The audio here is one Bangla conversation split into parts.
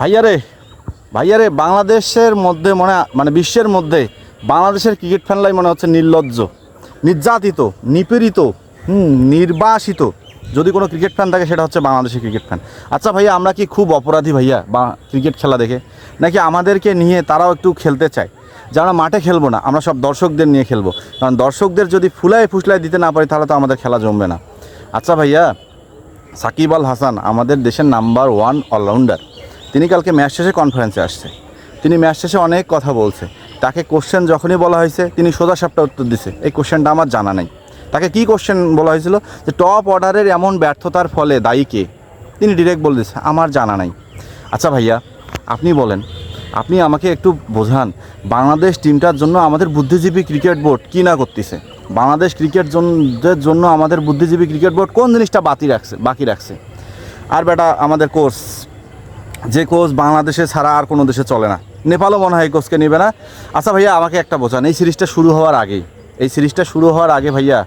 ভাইয়া রে ভাইয়া রে বাংলাদেশের মধ্যে মনে মানে বিশ্বের মধ্যে বাংলাদেশের ক্রিকেট ফ্যানলাই মনে হচ্ছে নির্লজ্জ, নির্যাতিত, নিপীড়িত, হুম, নির্বাসিত। যদি কোনো ক্রিকেট ফ্যান থাকে, সেটা হচ্ছে বাংলাদেশের ক্রিকেট ফ্যান। আচ্ছা ভাইয়া, আমরা কি খুব অপরাধী ভাইয়া বা ক্রিকেট খেলা দেখে? নাকি আমাদেরকে নিয়ে তারাও একটু খেলতে চায়? যে আমরা মাঠে খেলব না, আমরা সব দর্শকদের নিয়ে খেলব। কারণ দর্শকদের যদি ফুলায় ফুসলায় দিতে না পারি, তাহলে তো আমাদের খেলা জমবে না। আচ্ছা ভাইয়া, সাকিব আল হাসান, আমাদের দেশের নাম্বার ওয়ান অলরাউন্ডার। তিনি কালকে ম্যাচ শেষে কনফারেন্সে আসছে। তিনি ম্যাচ শেষে অনেক কথা বলছে। তাকে কোশ্চেন যখনই বলা হয়েছে, তিনি সোজা সাপটা উত্তর দিছে। এই কোশ্চেনটা আমার জানা নাই। তাকে কি কোশ্চেন বলা হয়েছিল? যে টপ অর্ডারের এমন ব্যর্থতার ফলে দায়ী কে? তিনি ডিরেক্ট বলে দিচ্ছে আমার জানা নাই। আচ্ছা ভাইয়া, আপনি বলেন, আপনি আমাকে একটু বোঝান, বাংলাদেশ টিমটার জন্য আমাদের বুদ্ধিজীবী ক্রিকেট বোর্ড কী না করতেছে? বাংলাদেশ ক্রিকেট জনদের জন্য আমাদের বুদ্ধিজীবী ক্রিকেট বোর্ড কোন জিনিসটা বাতি রাখছে, বাকি রাখছে? আর বেটা, আমাদের কোর্স যে কোচ বাংলাদেশে ছাড়া আর কোনো দেশে চলে না। নেপালও মনে হয় কোচকে নেবে না। আচ্ছা ভাইয়া, আমাকে একটা বোঝান, এই সিরিজটা শুরু হওয়ার আগেই, এই সিরিজটা শুরু হওয়ার আগে ভাইয়া,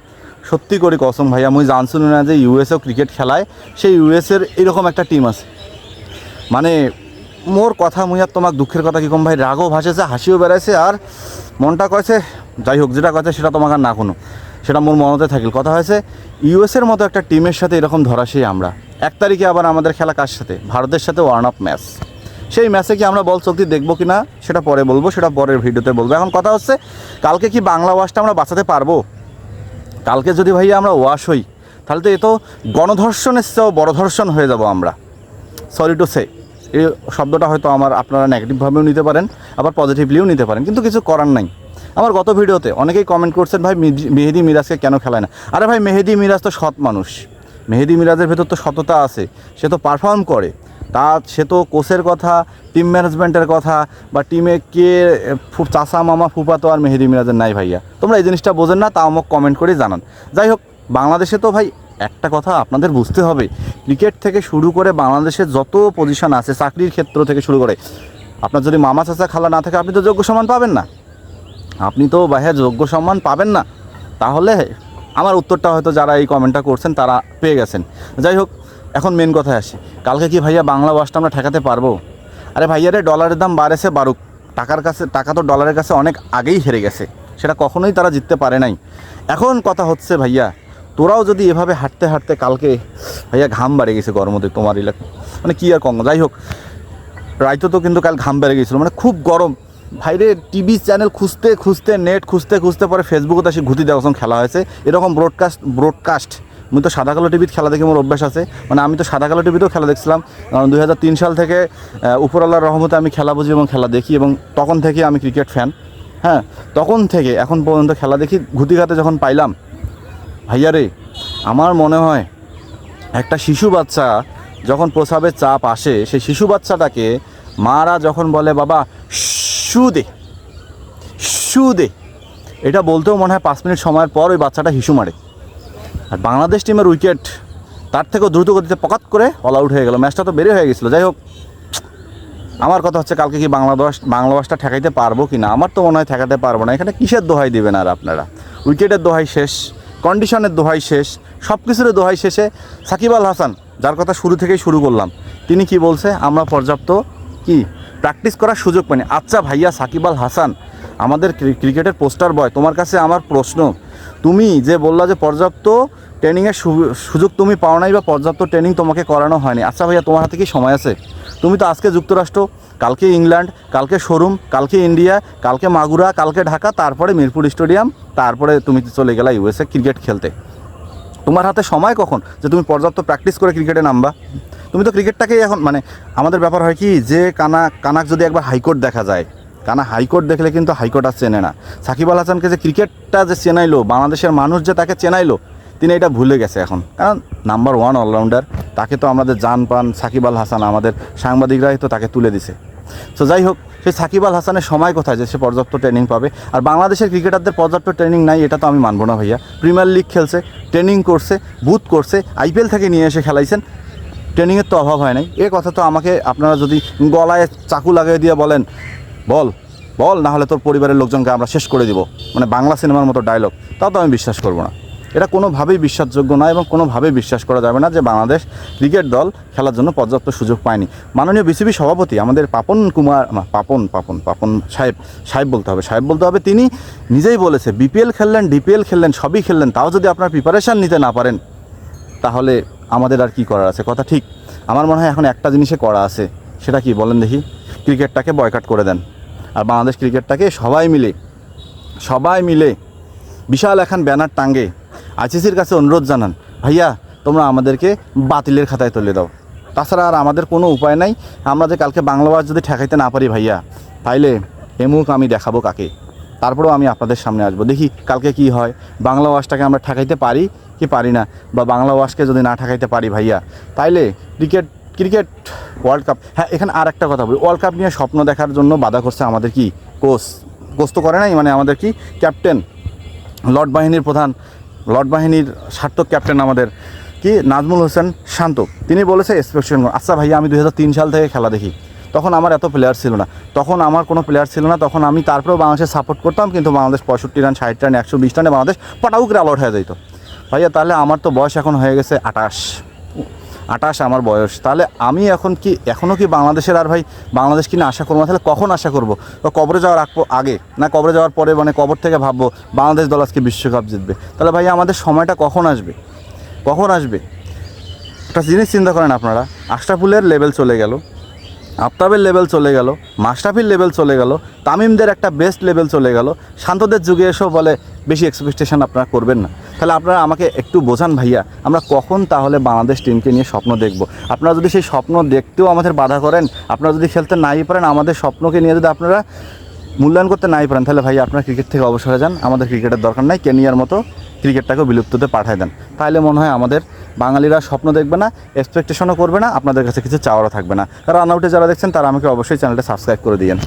সত্যি করে কসম ভাইয়া, মুই জানছিল না যে ইউএসও ক্রিকেট খেলায়, সেই ইউএসের এরকম একটা টিম আছে। মানে মোর কথা, মুই আর তোমার দুঃখের কথা কম ভাই, রাগও ভাসেছে, হাসিও বেড়াইছে, আর মনটা কয়েছে, যাই হোক, যেটা কয়েছে, সেটা তোমাকে না কোনো সেটা মোর মনতে থাকিল। কথা হয়েছে ইউএসের মতো একটা টিমের সাথে এরকম ধরাশাই আমরা। এক তারিখে আবার আমাদের খেলা কার সাথে? ভারতের সাথে ওয়ার্ন আপ ম্যাচ। সেই ম্যাচে কি আমরা বল চলতি দেখব কি না সেটা পরে বলব, সেটা পরের ভিডিওতে বলব। এখন কথা হচ্ছে, কালকে কি বাংলা ওয়াশটা আমরা বাঁচাতে পারব? কালকে যদি ভাইয়া আমরা ওয়াশ হই, তাহলে তো এ তো গণধর্ষণের চেয়েও বড় ধর্ষণ হয়ে যাব আমরা। সরি টু সে এই শব্দটা হয়তো আমার আপনারা নেগেটিভভাবেও নিতে পারেন, আবার পজিটিভলিও নিতে পারেন, কিন্তু কিছু করার নাই। আমার গত ভিডিওতে অনেকেই কমেন্ট করছেন, ভাই মেহেদি মিরাজকে কেন খেলায় না? আরে ভাই, মেহেদি মিরাজ তো সৎ মানুষ। মেহেদি মিরাজের ভেতর তো সততা আছে, সে তো পারফর্ম করে। তা সে তো কোচের কথা টিম ম্যানেজমেন্টের কথা, বা টিমে কে চাচা, মামা ফুপাতো আর মেহেদি মিরাজের নাই ভাইয়া। তোমরা এই জিনিসটা বোঝেন না তাও আমাকে কমেন্ট করে জানান। যাই হোক, বাংলাদেশে তো ভাই একটা কথা আপনাদের বুঝতে হবে ক্রিকেট থেকে শুরু করে বাংলাদেশের যত পজিশন আছে, চাকরির ক্ষেত্র থেকে শুরু করে, আপনার যদি মামা, চাচা, খালা না থাকে, আপনি তো যোগ্য সম্মান পাবেন না। আপনি তো ভাইয়া যোগ্য সম্মান পাবেন না। তাহলে আমার উত্তরটা হয়তো যারা এই কমেন্টটা করছেন তারা পেয়ে গেছেন। যাই হোক, এখন মেন কথায় আসি। কালকে কি ভাইয়া বাংলা ওয়াশটা আমরা ঠেকাতে পারব? আরে ভাইয়া রে ডলারের দাম বাড়েছে, বাড়ুক। টাকার কাছে, টাকা তো ডলারের কাছে অনেক আগেই হেরে গেছে। সেটা কখনোই তারা জিততে পারে নাই। এখন কথা হচ্ছে ভাইয়া, তোরাও যদি এভাবে হাঁটতে হাঁটতে কালকে, ভাইয়া ঘাম বাড়ে গেছে গরমতে তোমার এলাকা মানে কী আর কম? যাই হোক, রাইতো তো কিন্তু কাল ঘাম বেড়ে গেছিল। মানে খুব গরম। ভাইরে টিভি চ্যানেল খুঁজতে খুঁজতে, নেট খুঁজতে খুঁজতে পরে ফেসবুকে আসি ঘুতি দেওয়া খেলা হয়েছে। এরকম ব্রডকাস্ট ব্রডকাস্ট আমি তো সাদা কালো টিভিতে খেলা দেখে আমার অভ্যাস আছে। মানে আমি তো সাদা কালো টিভিতেও খেলা দেখছিলাম। হাজার তিন সাল থেকে উপরওয়ালার রহমতে আমি খেলা বুঝি এবং খেলা দেখি এবং তখন থেকে আমি ক্রিকেট ফ্যান হ্যাঁ তখন থেকে, এখন পর্যন্ত খেলা দেখি। ঘুতিঘাতে যখন পাইলাম ভাইয়ারে আমার মনে হয় একটা শিশু বাচ্চা যখন প্রসাবের চাপ আসে, সেই শিশু বাচ্চাটাকে মারা যখন বলে, বাবা শু দে শু দে এটা বলতেও মনে হয় পাঁচ মিনিট সময়ের পর ওই বাচ্চাটা হিসু মারে। আর বাংলাদেশ টিমের উইকেট তার থেকেও দ্রুত গতিতে পকাত করে অল আউট হয়ে গেল। ম্যাচটা তো বেড়ে হয়ে গেছিল। যাই হোক, আমার কথা হচ্ছে কালকে কি বাংলাদেশ, বাংলাদেশটা ঠেকাইতে পারব কি না আমার তো মনে হয় ঠেকাতে পারব না। এখানে কিসের দোহাই দিবেন আর আপনারা? উইকেটের দোহাই শেষ কন্ডিশনের দোহাই শেষ সব কিছুর দোহাই শেষে সাকিব আল হাসান, যার কথা শুরু থেকেই শুরু করলাম, তিনি কি বলছে? আমরা পর্যাপ্ত কি? প্র্যাকটিস করার সুযোগ পাইনি। আচ্ছা ভাইয়া, সাকিব আল হাসান, আমাদের ক্রিকেটের পোস্টার বয়, তোমার কাছে আমার প্রশ্ন। তুমি যে বললা যে পর্যাপ্ত ট্রেনিংয়ের সুযোগ তুমি পাও নাই বা পর্যাপ্ত ট্রেনিং তোমাকে করানো হয়নি। আচ্ছা ভাইয়া, তোমার হাতে কি সময় আছে? তুমি তো আজকে যুক্তরাষ্ট্র, কালকে ইংল্যান্ড, কালকে শোরুম, কালকে ইন্ডিয়া, কালকে মাগুরা, কালকে ঢাকা, তারপরে মিরপুর স্টেডিয়াম, তারপরে তুমি চলে গেলা ইউএসএ ক্রিকেট খেলতে। তোমার হাতে সময় কখন যে তুমি পর্যাপ্ত প্র্যাকটিস করে ক্রিকেটে নামবা? তুমি তো ক্রিকেটটাকেই এখন মানে আমাদের ব্যাপার হয় কি, যে কানা, কানাক যদি একবার হাইকোর্ট দেখা যায়, কানা হাইকোর্ট দেখলে কিন্তু হাইকোর্ট আর চেনে না। সাকিব আল হাসানকে যে ক্রিকেটটা যে চেনাইলো, বাংলাদেশের মানুষ যে তাকে চেনাইলো, তিনি এটা ভুলে গেছে এখন। কারণ নাম্বার ওয়ান অলরাউন্ডার তাকে তো আমাদের জান পান সাকিব আল হাসান, আমাদের সাংবাদিকরাই তো তাকে তুলে দিছে। তো যাই হোক সেই সাকিব আল হাসানের সময় কোথায় যে সে পর্যাপ্ত ট্রেনিং পাবে? আর বাংলাদেশের ক্রিকেটারদের পর্যাপ্ত ট্রেনিং নাই, এটা তো আমি মানবো না ভাইয়া। প্রিমিয়ার লিগ খেলছে ট্রেনিং করছে বুথ করছে আইপিএল থেকে নিয়ে এসে খেলাইছেন। ট্রেনিংয়ের তো অভাব হয় নাই। এ কথা তো আমাকে আপনারা যদি গলায় চাকু লাগিয়ে দিয়ে বলেন, বল বল, না হলে তোর পরিবারের লোকজনকে আমরা শেষ করে দিব। মানে বাংলা সিনেমার মতো ডায়লগ তাও তো আমি বিশ্বাস করব না। এটা কোনোভাবেই বিশ্বাসযোগ্য নয় এবং কোনোভাবেই বিশ্বাস করা যাবে না যে বাংলাদেশ ক্রিকেট দল খেলার জন্য পর্যাপ্ত সুযোগ পায়নি। মাননীয় বিসিবি সভাপতি, আমাদের পাপন কুমার পাপন পাপন পাপন সাহেব সাহেব বলতে হবে, সাহেব বলতে হবে, তিনি নিজেই বলেছে, বিপিএল খেললেন, ডিপিএল খেললেন, সবই খেললেন, তাও যদি আপনার প্রিপারেশান নিতে না পারেন, তাহলে আমাদের আর কি করার আছে? কথা ঠিক? আমার মনে হয় এখন একটা জিনিসে করা আছে। সেটা কি বলেন দেখি? ক্রিকেটটাকে বয়কাট করে দেন। আর বাংলাদেশ ক্রিকেটটাকে সবাই মিলে সবাই মিলে বিশাল এখন ব্যানার টাঙ্গে আইসিসির কাছে অনুরোধ জানান, ভাইয়া, তোমরা আমাদেরকে বাতিলের খাতায় তুলে দাও। তাছাড়া আর আমাদের কোনো উপায় নাই। আমরা যে কালকে বাংলা যদি ঠেকাইতে না পারি ভাইয়া, তাইলে এমুক আমি দেখাবো কাকে? তারপরেও আমি আপনাদের সামনে আসব। দেখি কালকে কি হয়। বাংলা ওয়াশটাকে আমরা ঠেকাইতে পারি কি পারি না? বা বাংলা ওয়াশকে যদি না ঠেকাইতে পারি ভাইয়া, তাইলে ক্রিকেট ক্রিকেট ওয়ার্ল্ড কাপ হ্যাঁ এখানে আর একটা কথা বলি। ওয়ার্ল্ড কাপ নিয়ে স্বপ্ন দেখার জন্য বাধা করছে আমাদের কি কোচ? কোচ তো করে নাই মানে আমাদের কি ক্যাপ্টেন? লর্ড বাহিনীর প্রধান, লর্ড বাহিনীর সার্থক ক্যাপ্টেন আমাদের কি? নাজমুল হোসেন শান্ত। তিনি বলেছে এক্সপেকশন আচ্ছা ভাইয়া, আমি দু হাজার তিন সাল থেকে খেলা দেখি। তখন আমার এত প্লেয়ার ছিল না। তখন আমার কোনো প্লেয়ার ছিল না, তখন আমি তারপরেও বাংলাদেশে সাপোর্ট করতাম, কিন্তু বাংলাদেশ পঁয়ষট্টি রান ষাট রান একশো বিশ রানে বাংলাদেশ পটাউ করে আলোট হয়ে যেত ভাইয়া, তাহলে আমার তো বয়স এখন হয়ে গেছে আটাশ আটাশ আমার বয়স। তাহলে আমি এখন কি এখনও কি বাংলাদেশের আর ভাই, বাংলাদেশ কি না আশা করব তাহলে কখন আশা করব? কবরে যাওয়ার আগ আগে? না কবরে যাওয়ার পরে মানে কবর থেকে ভাববো বাংলাদেশ দল আজকে বিশ্বকাপ জিতবে। তাহলে ভাই আমাদের সময়টা কখন আসবে? কখন আসবে? একটা জিনিস চিন্তা করেন আপনারা, আশরাফুলের লেভেল চলে গেল। আফতাবের লেভেল চলে গেল, মাশরাফির লেভেল চলে গেল, তামিমদের একটা বেস্ট লেভেল চলে গেল। শান্তদের যুগে এসেও বলে, বেশি এক্সপেকটেশন আপনারা করবেন না। তাহলে আপনারা আমাকে একটু বোঝান ভাইয়া, আমরা কখন তাহলে বাংলাদেশ টিমকে নিয়ে স্বপ্ন দেখব? আপনারা যদি সেই স্বপ্ন দেখতেও আমাদের বাধা করেন, আপনারা যদি খেলতে নাই পারেন, আমাদের স্বপ্নকে নিয়ে যদি আপনারা মূল্যায়ন করতে নাই পারেন, তাহলে ভাই আপনারা ক্রিকেট থেকে অবসরে যান। আমাদের ক্রিকেটের দরকার নাই, কেনিয়ার মতো ক্রিকেটটাকেও বিলুপ্ততে পাঠায় দেন। তাহলে মনে হয় আমাদের বাঙালিরা স্বপ্ন দেখবে না এক্সপেকটেশনও করবে না, আপনাদের কাছে কিছু চাওয়ারও থাকবে না। কারণ আউটে যারা দেখছেন, তারা আমাকে অবশ্যই চ্যানেলটা সাবস্ক্রাইব করে দিয়েন।